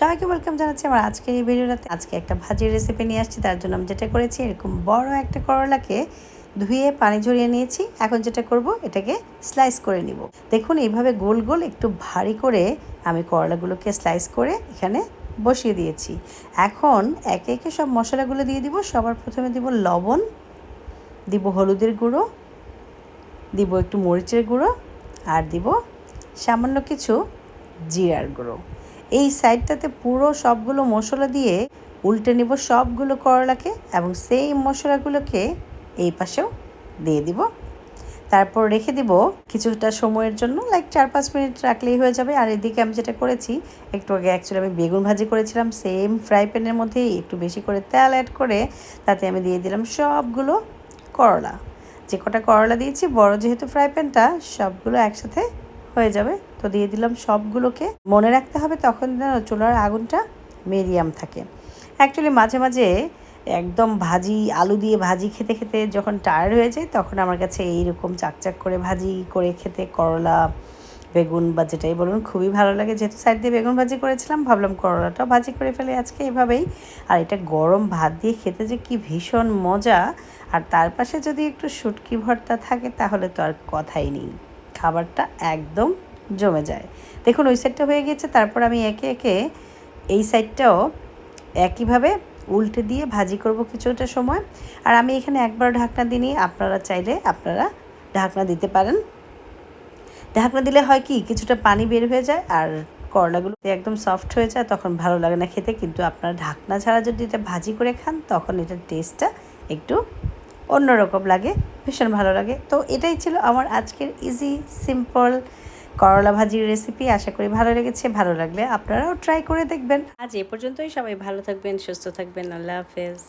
সবাইকে ওয়েলকাম জানাচ্ছি আমার আজকের এই ভিডিওটাতে। আজকে একটা ভাজির রেসিপি নিয়ে আসছি, তার জন্য আমি যেটা করেছি, এরকম বড় একটা করলাকে ধুয়ে পানি ঝরিয়ে নিয়েছি। এখন যেটা করব, এটাকে স্লাইস করে নিব। দেখুন, এইভাবে গোল গোল একটু ভারী করে আমি করলাগুলোকে স্লাইস করে এখানে বসিয়ে দিয়েছি। এখন একে একে সব মশলাগুলো দিয়ে দিব। সবার প্রথমে দিব লবণ, দিব হলুদের গুঁড়ো, দিব একটু মরিচের গুঁড়ো, আর দিব সামান্য কিছু জিরার গুঁড়ো। এই সাইডটাতে পুরো সবগুলো মশলা দিয়ে উল্টে নেব সবগুলো করলাকে এবং সেই মশলাগুলোকে এই পাশেও দিয়ে দিব। তারপর রেখে দিব কিছুটা সময়ের জন্য লাইক চার পাঁচ মিনিট রাখলেই হয়ে যাবে। আর এদিকে আমি যেটা করেছি, একটু আগে অ্যাকচুয়ালি আমি বেগুন ভাজি করেছিলাম সেম ফ্রাই প্যানের মধ্যে একটু বেশি করে তেল অ্যাড করে তাতে আমি দিয়ে দিলাম সবগুলো করলা। যে কটা করলা দিয়েছি, বড় যেহেতু ফ্রাই প্যানটা সবগুলো একসাথে হয়ে যাবে। তো দিয়ে দিলাম সবগুলোকে। মনে রাখতে হবে তখন চুলার আগুনটা মিডিয়াম থাকে। অ্যাকচুয়ালি মাঝে মাঝে একদম ভাজি, আলু দিয়ে ভাজি খেতে খেতে যখন টায়ার্ড হয়ে যায়, তখন আমার কাছে এইরকম চাকচাক করে ভাজি করে খেতে করলা, বেগুন বা যেটাই বলুন, খুবই ভালো লাগে। যেহেতু সাইড দিয়ে বেগুন ভাজি করেছিলাম, ভাবলাম করলাটাও ভাজি করে ফেলে আজকে এভাবেই। আর এটা গরম ভাত দিয়ে খেতে যে কি ভীষণ মজা। আর তার পাশে যদি একটু শুটকি ভর্তা থাকে, তাহলে তো আর কথাই নেই। খাবারটা একদম জমে যায়। দেখুন, ওই সাইডটা হয়ে গেছে তারপর আমি একে একে এই সাইডটাও একইভাবে উল্টে দিয়ে ভাজি করব কিছুটা সময়। আর আমি এখানে একবার ঢাকনা দিইনি, আপনারা চাইলে আপনারা ঢাকনা দিতে পারেন। ঢাকনা দিলে হয় কি, কিছুটা পানি বের হয়ে যায় আর করলাগুলো একদম সফট হয়ে যায় তখন ভালো লাগে না খেতে। কিন্তু আপনারা ঢাকনা ছাড়া যদি এটা ভাজি করে খান, তখন এটার টেস্টটা একটু অন্যরকম লাগে, ভীষণ ভালো লাগে। তো এটাই ছিল আমার আজকের ইজি সিম্পল করলা ভাজির রেসিপি আশা করি ভালো লেগেছে, ভালো লাগলে আপনারাও ট্রাই করে দেখবেন। আজ এ পর্যন্তই, সবাই ভালো থাকবেন, সুস্থ থাকবেন, আল্লাহ হাফেজ।